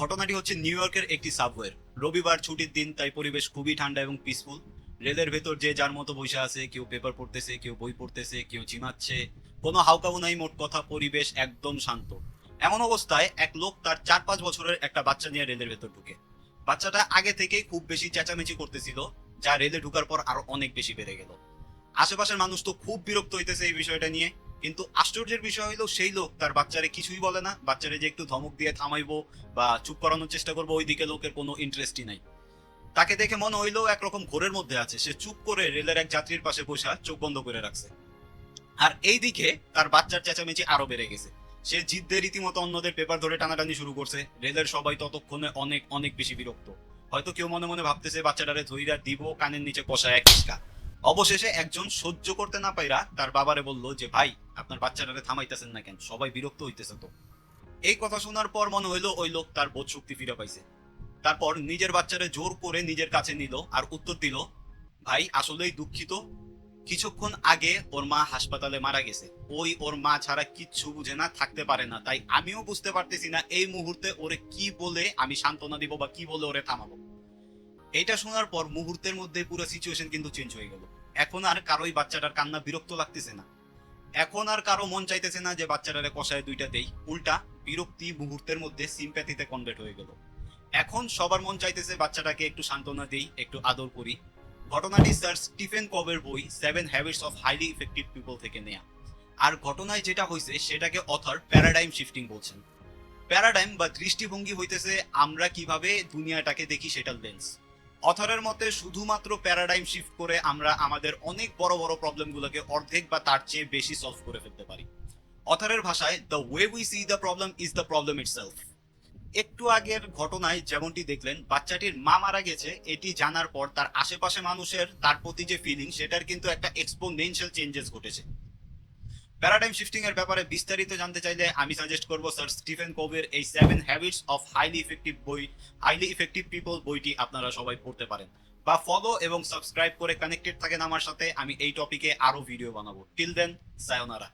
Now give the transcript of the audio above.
ঘটনাটি হচ্ছে নিউ ইয়র্কের একটি সাবওয়ের রবিবার ছুটির দিন, তাই পরিবেশ খুবই ঠান্ডা এবং পিসফুল রেলের ভেতর যে যার মতো বসে আছে, কেউ পেপার পড়তেছে, কেউ বই পড়তেছে, কেউ চিমাচ্ছে কোনো হাউকাউ নাই, মোট কথা পরিবেশ একদম শান্ত। এমন অবস্থায় এক লোক তার চার পাঁচ বছরের একটা বাচ্চা নিয়ে রেলের ভেতর ঢুকে। বাচ্চাটা আগে থেকেই খুব বেশি চেঁচামেচি করতেছিল, যা রেলে ঢুকার পর আরও অনেক বেশি বেড়ে গেল। আশেপাশের মানুষ তো খুব বিরক্ত হইতেছে এই বিষয়টা নিয়ে। কিন্তু আশ্চর্যের বিষয় হইল, সেই লোক তার বাচ্চারে কিছুই বলে না। বাচ্চারে যে একটু ধমক দিয়ে থামাইবো বা চুপ করানোর চেষ্টা করব ওই দিকে লোকের কোনো ইন্টারেস্টই নাই। তাকে দেখে মনে হইল একরকম ঘোরের মধ্যে আছে। সে চুপ করে রেলের এক যাত্রীর পাশে বসা চোখ বন্ধ করে রাখছে। আর এই দিকে তার বাচ্চার চেঁচামেচি আরও বেড়ে গেছে। সে জিদ্দের রীতিমতো অন্যদের পেপার ধরে টানাটানি শুরু করছে। রেলের সবাই ততক্ষণে অনেক অনেক বেশি বিরক্ত। হয়তো কেউ মনে মনে ভাবতেছে, বাচ্চাটারে ধইরা দিব, কানের নিচে কষা এক অবশেষে একজন সহ্য করতে না পাইরা তার বাবারে বলল যে, ভাই, আপনার বাচ্চাটারে থামাইতেছেন না কেন? সবাই বিরক্ত হইতেছে তো। এই কথা শোনার পর মনে হইল ওই লোক তার বোধ শক্তি ফিরে পাইছে। তারপর নিজের বাচ্চারে জোর করে নিজের কাছে নিল আর উত্তর দিল, ভাই, আসলেই দুঃখিত। কিছুক্ষণ আগে ওর মা হাসপাতালে মারা গেছে। ওই ওর মা ছাড়া কিচ্ছু বুঝে না, থাকতে পারে না। তাই আমিও বুঝতে পারতেছি না এই মুহূর্তে ওরে কি বলে আমি সান্ত্বনা দিব বা কি বলে ওরে থামাবো? এটা শোনার পর মুহূর্তের মধ্যে পুরো সিচুয়েশন কিন্তু চেঞ্জ হয়ে গেল। এখন আর কারোই বাচ্চাটার কান্না বিরক্ত লাগতেছে না। এখন আর কারও মন চাইতেছে না যে বাচ্চাটারে কষায় দুইটা দেই। উল্টা বিরক্তি মুহূর্তের মধ্যে সিম্প্যাথিতে কনভার্ট হয়ে গেল। এখন সবার মন চাইতেছে বাচ্চাটাকে একটু সান্ত্বনা দেই, একটু আদর করি। ঘটনাটি স্যার স্টিফেন কবের বই seven habits of highly effective people থেকে নেয়া। আর ঘটনায় যেটা হয়েছে সেটাকে অথর প্যারাডাইম শিফটিং বলছেন। প্যারাডাইম বা দৃষ্টিভঙ্গি হইতেছে আমরা কীভাবে দুনিয়াটাকে দেখি সেটার লেন্স অথরের মতে শুধুমাত্র প্যারাডাইম শিফট করে আমরা আমাদের অনেক বড় বড় প্রবলেমগুলোকে অর্ধেক বা তার চেয়ে বেশি সলভ করে ফেলতে পারি। অথরের ভাষায় the way we see the problem is the problem itself একটু আগের ঘটনায় যেমনটি দেখলেন, বাচ্চাটির মা মারা গেছে, এটি জানার পর তার আশেপাশে মানুষের তার প্রতি যে ফিলিং সেটার কিন্তু একটা এক্সপোনেনশিয়াল চেঞ্জেস ঘটেছে। প্যারাডাইম শিফটিং এর ব্যাপারে বিস্তারিত জানতে চাইলে আমি সাজেস্ট করব স্যার স্টিফেন কোভের এই seven habits of highly effective বই হাইলি ইফেক্টিভ পিপল বইটি আপনারা সবাই পড়তে পারেন। বা ফলো এবং সাবস্ক্রাইব করে কানেক্টেড থাকেন আমার সাথে, আমি এই টপিকে আরও ভিডিও বানাবো। Till then সায়োনারা